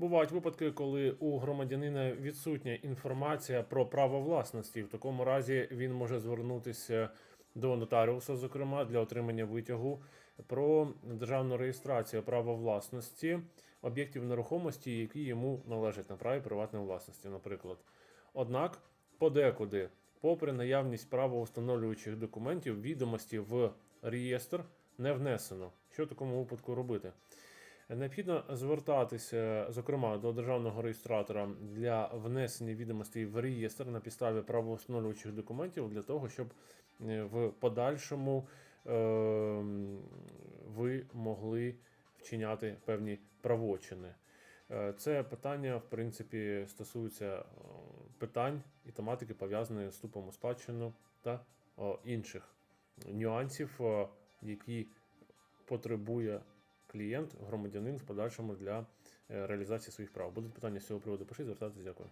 Бувають випадки, коли у громадянина відсутня інформація про право власності. В такому разі він може звернутися до нотаріуса, зокрема, для отримання витягу про державну реєстрацію права власності об'єктів нерухомості, які йому належать на праві приватної власності, наприклад. Однак, подекуди, попри наявність правоустановлюючих документів, відомості в реєстр не внесено. Що в такому випадку робити? Необхідно звертатися, зокрема, до державного реєстратора для внесення відомостей в реєстр на підставі правоустановлюючих документів для того, щоб е, в подальшому е, ви могли вчиняти певні правочини. Е, Це питання, в принципі, стосується е, питань і тематики, пов'язаної з вступом у спадщину та інших нюансів, які потребує клієнт, громадянин в подальшому для е, реалізації своїх прав. Будуть питання з цього приводу, пишіть, звертайтеся, дякую.